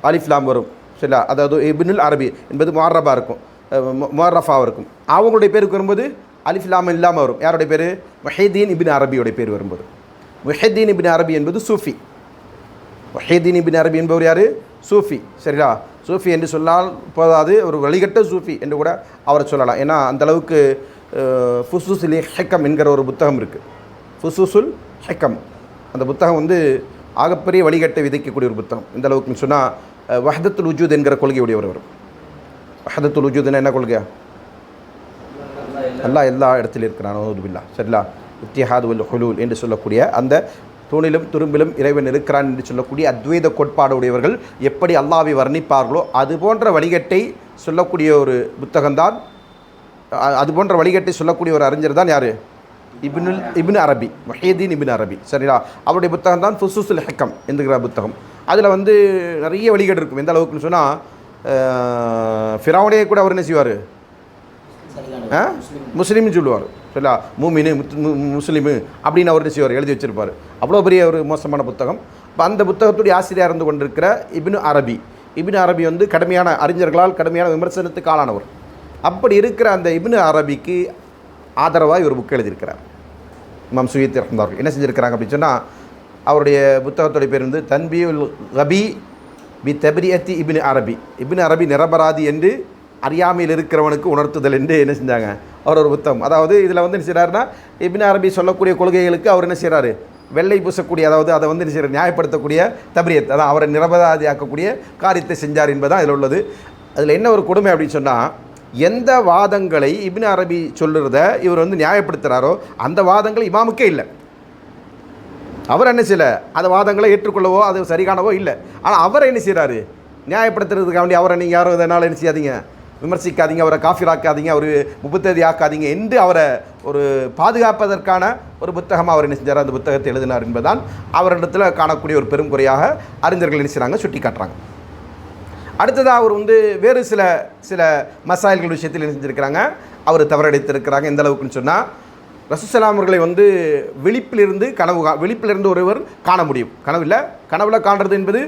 அலிஃப்லாம் வரும். சரிங்களா அதாவது இபினுல் அரபி என்பது முஹர்ரபா இருக்கும். முஹர்ரஃபாக இருக்கும். அவங்களுடைய பேருக்கு வரும்போது அலிஃப்லாம் இல்லாமல் வரும். யாருடைய பேர்? முஹிதீன் இபின் அரபியோடைய பேர் வரும்போது. முஹிதீன் இபின் அரபி என்பது சூஃபி. வஹீதீன் இபின் அரபி என்பவர் யார்? சூஃபி. சரிங்களா? சூஃபி என்று சொன்னால் போதாது ஒரு வழிகட்ட சூஃபி என்று கூட அவரை சொல்லலாம். ஏன்னா அந்தளவுக்கு ஃபுசூசுல் ஹெக்கம் என்கிற ஒரு புத்தகம் இருக்குது ஃபுசூசுல் ஹெக்கம் அந்த புத்தகம் வந்து ஆகப்பெரிய வழிகட்டை விதைக்கக்கூடிய ஒரு புத்தகம். இந்த அளவுக்குன்னு சொன்னால் வஹதத்துல் உஜூத் என்கிற கொள்கையுடையவர் வரும் வஹதத்துல் உஜூத்னா என்ன கொள்கையா? அல்லாஹ் எல்லா இடத்துலையும் இருக்கிறான். நவுதுபில்லா சரிங்களா? இத்திஹாது உல் ஹுலூல் என்று சொல்லக்கூடிய அந்த தூணிலும் துரும்பிலும் இறைவன் இருக்கிறான் என்று சொல்லக்கூடிய அத்வைத கோட்பாடு உடையவர்கள் எப்படி அல்லாவை வர்ணிப்பார்களோ அது போன்ற வழிகட்டை சொல்லக்கூடிய ஒரு புத்தகம்தான் அது போன்ற வழிகட்டை சொல்லக்கூடிய ஒரு அறிஞர் தான் யார்? இப்னுல் இப்னு அரபி மஹீதீன் இப்னு அரபி. சரிங்களா? அவருடைய புத்தகம் தான் ஃபுசூசுல் ஹக்கம் என்கிற புத்தகம். அதில் வந்து நிறைய வழிகேடு இருக்கும். எந்த அளவுக்குன்னு சொன்னால் ஃபிராவனையே கூட அவர் என்ன செய்வார்? ஆ? முஸ்லீம்னு சொல்லுவார். சரிங்களா மூமினு முஸ்லீமு அப்படின்னு அவர் செய்வார்? எழுதி வச்சிருப்பார். அவ்வளோ பெரிய ஒரு மோசமான புத்தகம். இப்போ அந்த புத்தகத்துடைய ஆசிரியர் இருந்து கொண்டிருக்கிற இபின் அரபி. இபின் அரபி வந்து கடுமையான அறிஞர்களால் கடுமையான விமர்சனத்துக்கு ஆளானவர். அப்படி இருக்கிற அந்த இபின் அரபிக்கு ஆதரவாக இவர் புக் எழுதியிருக்கிறார். இமாம் சுயத் இருந்தார்கள் என்ன செஞ்சுருக்கிறாங்க அப்படின்னு சொன்னால் அவருடைய புத்தகத்துடைய பேர் வந்து தன்பியுல் கபி பி தபிரியத்தி இபின் அரபி. இபின் அரபி நிரபராதி என்று அறியாமையில் இருக்கிறவனுக்கு உணர்த்துதல் என்று என்ன செஞ்சாங்க? அவர் ஒரு புத்தகம். அதாவது இதில் வந்து என்ன செய்கிறாருன்னா இபின் அரபி சொல்லக்கூடிய கொள்கைகளுக்கு அவர் என்ன செய்கிறாரு வெள்ளை பூசக்கூடிய அதாவது அதை வந்து என்ன செய்கிறார் நியாயப்படுத்தக்கூடிய தபிரியத் அதான் அவரை நிரபராதி ஆக்கக்கூடிய காரியத்தை செஞ்சார் என்பதுதான் இதில் உள்ளது. அதில் என்ன ஒரு கொடுமை அப்படின்னு சொன்னால் எந்த வாதங்களை இபின் அரபி சொல்லுறத இவர் வந்து நியாயப்படுத்துகிறாரோ அந்த வாதங்கள் இமாமுக்கே இல்லை. அவர் என்ன செய்யல? அந்த வாதங்களை ஏற்றுக்கொள்ளவோ அது சரியானவோ இல்லை. ஆனால் அவரை என்ன செய்கிறாரு நியாயப்படுத்துறதுக்காக வேண்டி அவரை நீங்கள் யாரும் இதனால் என்ன செய்யாதீங்க? விமர்சிக்காதீங்க அவரை காஃபிராக்காதீங்க அவர் முப்பத்தேதி ஆக்காதீங்க என்று அவரை ஒரு பாதுகாப்பதற்கான ஒரு புத்தகமாக அவர் என்ன செஞ்சார்? அந்த புத்தகத்தை எழுதினார் என்பதுதான் அவரிடத்தில் காணக்கூடிய ஒரு பெரும் குறையாக அறிஞர்கள் என்ன செய்கிறாங்க சுட்டி காட்டுறாங்க அடுத்ததாக அவர் வந்து வேறு சில சில மசாயல்கள் விஷயத்தில் என்ன செஞ்சுருக்கிறாங்க? அவர் தவறடைத்திருக்கிறாங்க. எந்த அளவுக்குன்னு சொன்னால் ரசூசலாம் அவர்களை வந்து விழிப்பிலிருந்து கனவு கா விழிப்பிலிருந்து ஒருவர் காண முடியும். கனவில் கனவில் காண்றது என்பது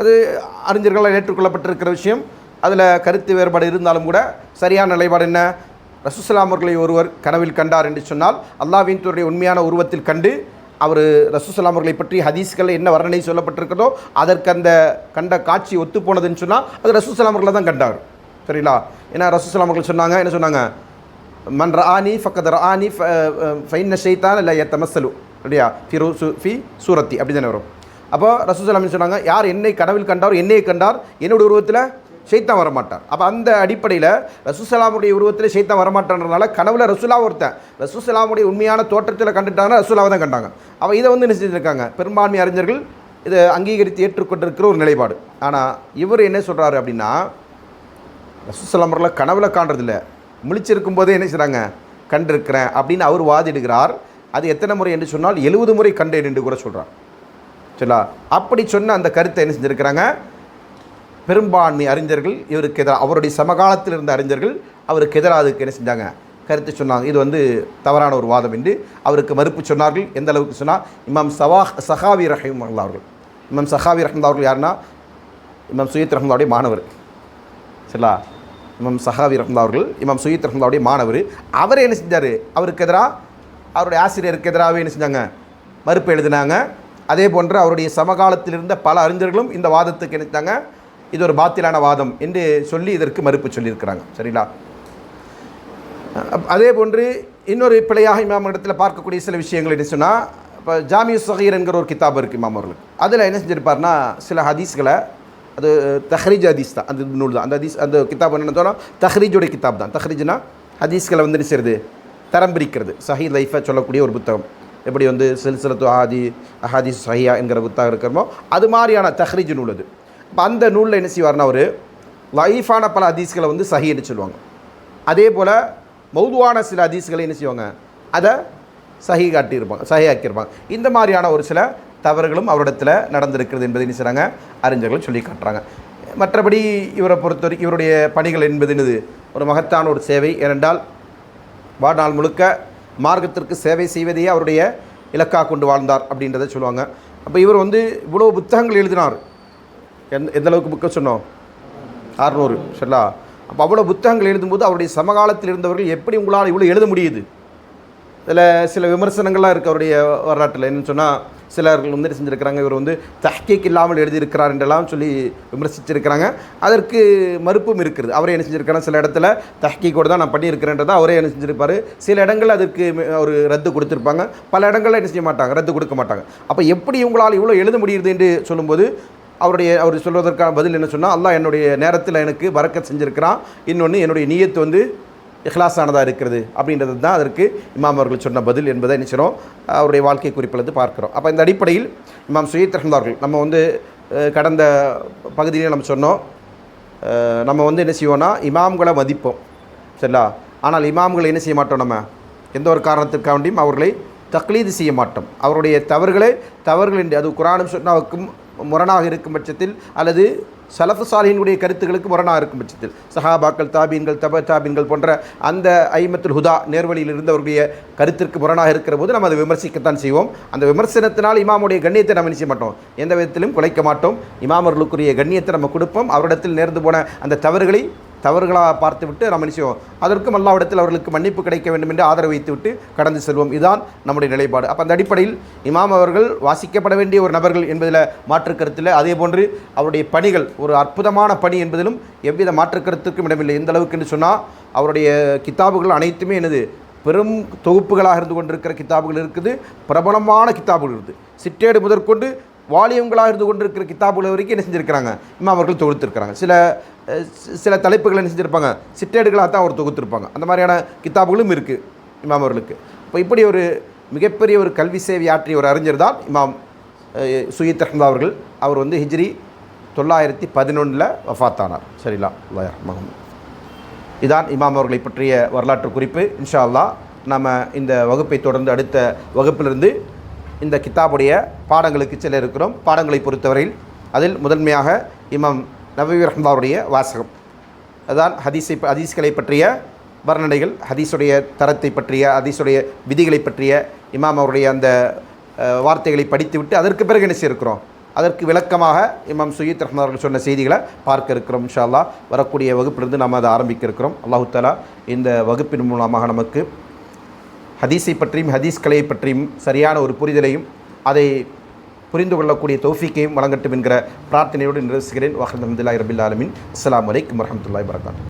அது அறிஞர்களால் ஏற்றுக்கொள்ளப்பட்டிருக்கிற விஷயம். அதில் கருத்து வேறுபாடு இருந்தாலும் கூட சரியான நிலைப்பாடு என்ன? ரசூசலாம் அவர்களை ஒருவர் கனவில் கண்டார் என்று சொன்னால் அல்லாவின் தூருடைய உண்மையான உருவத்தில் கண்டு அவர் ரசூசலாம் அவர்களை பற்றி ஹதீஸ்களில் என்ன வர்ணனை சொல்லப்பட்டிருக்கிறதோ அதற்கு அந்த கண்ட காட்சி ஒத்து போனதுன்னு சொன்னால் அது ரசூசலாம் அவர்களை தான் கண்டார். சரிங்களா? ஏன்னா ரசூசலாம் அவர்கள் சொன்னாங்க என்ன சொன்னாங்க? மன் ரஆனி ஃபக்கத் ரஆனி ஃபைன்ன ஷைத்தான் இல்லை எத்தமசலு அப்படியா ஃபி ரூ ஃபி சூரத்தி அப்படி தானே வரும். அப்போ ரசூசலாம் சொன்னாங்க யார் என்னை கனவில் கண்டார் என்னையை கண்டார் என்னுடைய உருவத்தில் ஷைத்தான் வரமாட்டான் அப்போ அந்த அடிப்படையில் ரசூசலாமுடைய உருவத்தில் ஷைத்தான் வரமாட்டான்றனால கனவுல ரசூலா ஒருத்தன். ரசூசலாமுடைய உண்மையான தோற்றத்தில் கண்டுட்டாங்கன்னா ரசூலாவை தான் கண்டாங்க. அவள் இதை வந்து என்ன செஞ்சுருக்காங்க? பெரும்பான்மை அறிஞர்கள் இதை அங்கீகரித்து ஏற்றுக்கொண்டிருக்கிற ஒரு நிலைப்பாடு. ஆனால் இவர் என்ன சொல்கிறாரு அப்படின்னா ரசூசலாம் கனவுல காண்றதில்ல. முழிச்சிருக்கும் போதே என்ன செய்கிறாங்க கண்டிருக்கிறேன் அப்படின்னு அவர் வாதிடுகிறார். அது எத்தனை முறை என்று சொன்னால் எழுபது முறை கண்டேன் என்று கூட சொல்கிறார் சரிங்களா? அப்படி சொன்ன அந்த கருத்தை என்ன செஞ்சுருக்கிறாங்க? பெரும்பான்மை அறிஞர்கள் இவருக்கு எதிராக அவருடைய சமகாலத்தில் இருந்த அறிஞர்கள் அவருக்கு எதிராக அதுக்கு என்ன செஞ்சாங்க? கருத்து சொன்னாங்க. இது வந்து தவறான ஒரு வாதம் என்று அவருக்கு மறுப்பு சொன்னார்கள். எந்த அளவுக்கு சொன்னால் இமாம் சவா சஹாவி ரஹீம் அவர்கள். இமாம் சஹாவி ரஹ்மத் அவர்கள் யாருன்னா இமாம் சுயத் ரஹ்மதாவுடைய மாணவர். சரிங்களா? இமாம் சஹாவி ரஹ்மதா அவர்கள் இமாம் சுயத் ரஹ்மதாவுடைய மாணவர். அவர் என்ன செஞ்சார்? அவருக்கு எதிராக அவருடைய ஆசிரியருக்கு எதிராகவே என்ன செஞ்சாங்க? மறுப்பு எழுதினாங்க. அதே போன்று அவருடைய சமகாலத்தில் இருந்த பல அறிஞர்களும் இந்த வாதத்துக்கு என்ன செஞ்சாங்க? இது ஒரு பாத்திலான வாதம் என்று சொல்லி இதற்கு மறுப்பு சொல்லியிருக்கிறாங்க. சரிங்களா? அதே போன்று இன்னொரு பிழையாக இமாம் இடத்துல பார்க்கக்கூடிய சில விஷயங்கள் என்ன சொன்னால் இப்போ ஜாமியு சஹீர் என்கிற ஒரு கிதாப் இருக்குது இமாம் அவர்களுக்கு. அதில் என்ன செஞ்சிருப்பார்னா சில ஹதீஸ்களை அது தஹ்ரீஜ் ஹதீஸ் தான் அந்த நூல் தான். அந்த ஹதீஸ் அந்த கிதாப் என்ன சொன்னால் தஹ்ரீஜுடைய கிதாப் தான். தஹ்ரீஜ்னா ஹதீஸ்களை வந்து என்ன செய்யுது தரம் பிரிக்கிறது. சஹி லைஃபை சொல்லக்கூடிய ஒரு புத்தகம். எப்படி வந்து சில்சிலத்து அஹாதி அஹாதீஸ் சஹியா என்கிற புத்தகம் இருக்கிறமோ அது மாதிரியான தஹ்ரீஜ் நூல் அது. இப்போ அந்த நூலில் என்ன செய்வார்னா ஒரு லைஃபான பல அதிசுகளை வந்து சஹின்னு சொல்லுவாங்க. அதே போல் மௌதுவான சில அதிசுகளை என்ன செய்வாங்க? அதை சஹி காட்டியிருப்பாங்க சஹி ஆக்கியிருப்பாங்க. இந்த மாதிரியான ஒரு சில தவறுகளும் அவரிடத்தில் நடந்திருக்கிறது என்பதை என்ன செய்கிறாங்க அறிஞர்கள் சொல்லி காட்டுறாங்க. மற்றபடி இவரை பொறுத்த வரைக்கும் இவருடைய பணிகள் என்பது என்னது? ஒரு மகத்தான ஒரு சேவை. ஏனென்றால் வாழ்நாள் முழுக்க மார்க்கத்திற்கு சேவை செய்வதையே அவருடைய இலக்காக கொண்டு வாழ்ந்தார் அப்படின்றத சொல்லுவாங்க. அப்போ இவர் வந்து இவ்வளோ புத்தகங்கள் எழுதினார். எந்த எந்த அளவுக்கு புக்கை சொன்னோம்? அறநூறு சரிங்களா? அப்போ அவ்வளோ புத்தகங்கள் எழுதும்போது அவருடைய சமகாலத்தில் இருந்தவர்கள் எப்படி உங்களால் இவ்வளோ எழுத முடியுது? இதில் சில விமர்சனங்கள்லாம் இருக்குது அவருடைய வரலாற்றில். என்னன்னு சொன்னால் சிலர்கள் வந்து செஞ்சுருக்கிறாங்க இவர் வந்து தஹ்கீக் இல்லாமல் எழுதியிருக்கிறார் என்றெல்லாம் சொல்லி விமர்சிச்சிருக்கிறாங்க. அதற்கு மறுப்பும் இருக்குது அவரே என்ன செஞ்சுருக்காங்க சில இடத்துல தஹ்கீக்கோடு தான் நான் பண்ணியிருக்கிறேன்றதை அவரே என்ன செஞ்சுருப்பார். சில இடங்கள் அதற்கு ஒரு ரத்து கொடுத்துருப்பாங்க. பல இடங்களில் என்ன செய்ய மாட்டாங்க ரத்து கொடுக்க மாட்டாங்க. அப்போ எப்படி உங்களால் இவ்வளோ எழுத முடியுது என்று சொல்லும்போது அவருடைய அவர் சொல்வதற்கான பதில் என்ன சொன்னால் அல்லாஹ் என்னுடைய நேரத்தில் எனக்கு பறக்கத் செஞ்சுருக்கிறான். இன்னொன்று என்னுடைய நியத்து வந்து இஹ்லாஸானதாக இருக்கிறது. அப்படின்றது தான் அதற்கு இமாம் அவர்கள் சொன்ன பதில் என்பதை நினைச்சிடும் அவருடைய வாழ்க்கை குறிப்பிலிருந்து பார்க்குறோம். அப்போ இந்த அடிப்படையில் இமாம் சுயத் ரஹ்மதார்கள் நம்ம வந்து கடந்த பகுதியிலே நம்ம சொன்னோம் நம்ம வந்து என்ன செய்வோம்னா இமாம்களை மதிப்போம். சரிங்களா ஆனால் இமாம்களை என்ன செய்ய மாட்டோம் நம்ம? எந்த ஒரு காரணத்திற்காண்டியும் அவர்களை தக்லீது செய்ய மாட்டோம். அவருடைய தவறுகளை தவறுகள் என்று அது குரானும் சொன்னாவுக்கும் முரணாக இருக்கும் பட்சத்தில் அல்லது சலஃபு சாலியினுடைய கருத்துக்களுக்கு முரணாக இருக்கும் பட்சத்தில். சஹாபாக்கள் தாபீன்கள் தப தாபீன்கள் போன்ற அந்த ஐமத்துல் ஹுதா நேர்வழியில் இருந்தவருடைய கருத்திற்கு முரணாக இருக்கிற போது நம்ம அதை விமர்சிக்கத்தான் செய்வோம். அந்த விமர்சனத்தினால் இமாமுடைய கண்ணியத்தை நம்ம நினைச்ச மாட்டோம்? எந்த விதத்திலும் குலைக்க மாட்டோம். இமாமர்களுக்குரிய கண்ணியத்தை நம்ம கொடுப்போம். அவரிடத்தில் நேர்ந்து போன அந்த தவறுகளை தவறுகளாக பார்த்துவிட்டு நம்ம நிச்சயம் செய்வோம்? அதற்கும் அல்லாவிடத்தில் அவர்களுக்கு மன்னிப்பு கிடைக்க வேண்டும் என்று ஆதரவு வைத்துவிட்டு கடந்து செல்வோம். இதுதான் நம்முடைய நிலைப்பாடு. அப்போ அந்த அடிப்படையில் இமாம் அவர்கள் வாசிக்கப்பட வேண்டிய ஒரு நபர்கள் என்பதில் மாற்று கருத்தில் அதே போன்று அவருடைய பணிகள் ஒரு அற்புதமான பணி என்பதிலும் எவ்வித மாற்று கருத்துக்கும் இடமில்லை. எந்த அளவுக்கு என்று சொன்னால் அவருடைய கிதாபுகள் அனைத்துமே என்னது? பெரும் தொகுப்புகளாக இருந்து கொண்டிருக்கிற கிதாபுகள் இருக்குது. பிரபலமான கிதாபுகள் இருக்குது. சிற்றேடு முதற்கொண்டு வாலியங்களாக இருந்து கொண்டிருக்கிற கித்தாபுகள் வரைக்கும் என்ன செஞ்சுருக்கிறாங்க? இம்மா அவர்கள் தொகுத்திருக்கிறாங்க. சில சில தலைப்புகள் என்ன செஞ்சுருப்பாங்க? சிற்றேடுகளாக தான் அவர் தொகுத்திருப்பாங்க. அந்த மாதிரியான கித்தாபுகளும் இருக்குது இமாம் அவர்களுக்கு. இப்போ இப்படி ஒரு மிகப்பெரிய ஒரு கல்வி சேவை ஆற்றிய ஒரு அறிஞர் தான் இமாம் சுயித் அஹ்மதா அவர்கள். அவர் வந்து ஹிஜ்ரி தொள்ளாயிரத்தி பதினொன்றில் வஃபாத்தானார் சரிங்களா அல்லாஹ் மகம் இதான் இமாம் அவர்களை பற்றிய வரலாற்று குறிப்பு. இன்ஷா அல்லா நம்ம இந்த வகுப்பை தொடர்ந்து அடுத்த வகுப்பிலிருந்து இந்த கித்தாபுடைய பாடங்களுக்கு செல்ல இருக்கிறோம் பாடங்களை பொறுத்தவரையில் அதில் முதன்மையாக இமாம் நவீர் ரஹ்மாவுடைய வாசகம். அதான் ஹதீஸை ஹதீஸ்களை பற்றிய வர்ணனைகள் ஹதீஸுடைய தரத்தை பற்றிய ஹதீஸுடைய விதிகளை பற்றிய இமாம் அவருடைய அந்த வார்த்தைகளை படித்துவிட்டு அதற்கு பிறகு என்ன செய்யிருக்கிறோம் அதற்கு விளக்கமாக இமாம் சுயீத் ரஹ்மான் அவர்கள் சொன்ன செய்திகளை பார்க்க இருக்கிறோம் இன்ஷா அல்லா வரக்கூடிய வகுப்பிலிருந்து நாம் அதை ஆரம்பிக்க இருக்கிறோம். அல்லாஹு தாலா இந்த வகுப்பின் மூலமாக நமக்கு ஹதீஸை பற்றியும் ஹதீஸ் கலையை பற்றியும் சரியான ஒரு புரிதலையும் அதை புரிந்து கொள்ளக்கூடிய தௌஃபிக்கையும் வழங்கட்டும் என்கிற பிரார்த்தனையோடு நிரசிக்கிறேன். வஹமதுல்லாஹி ரபில் ஆலமின். அஸ்லாம் வலைக்கம் வரஹ்மத்துல்லாஹி வரகாத்து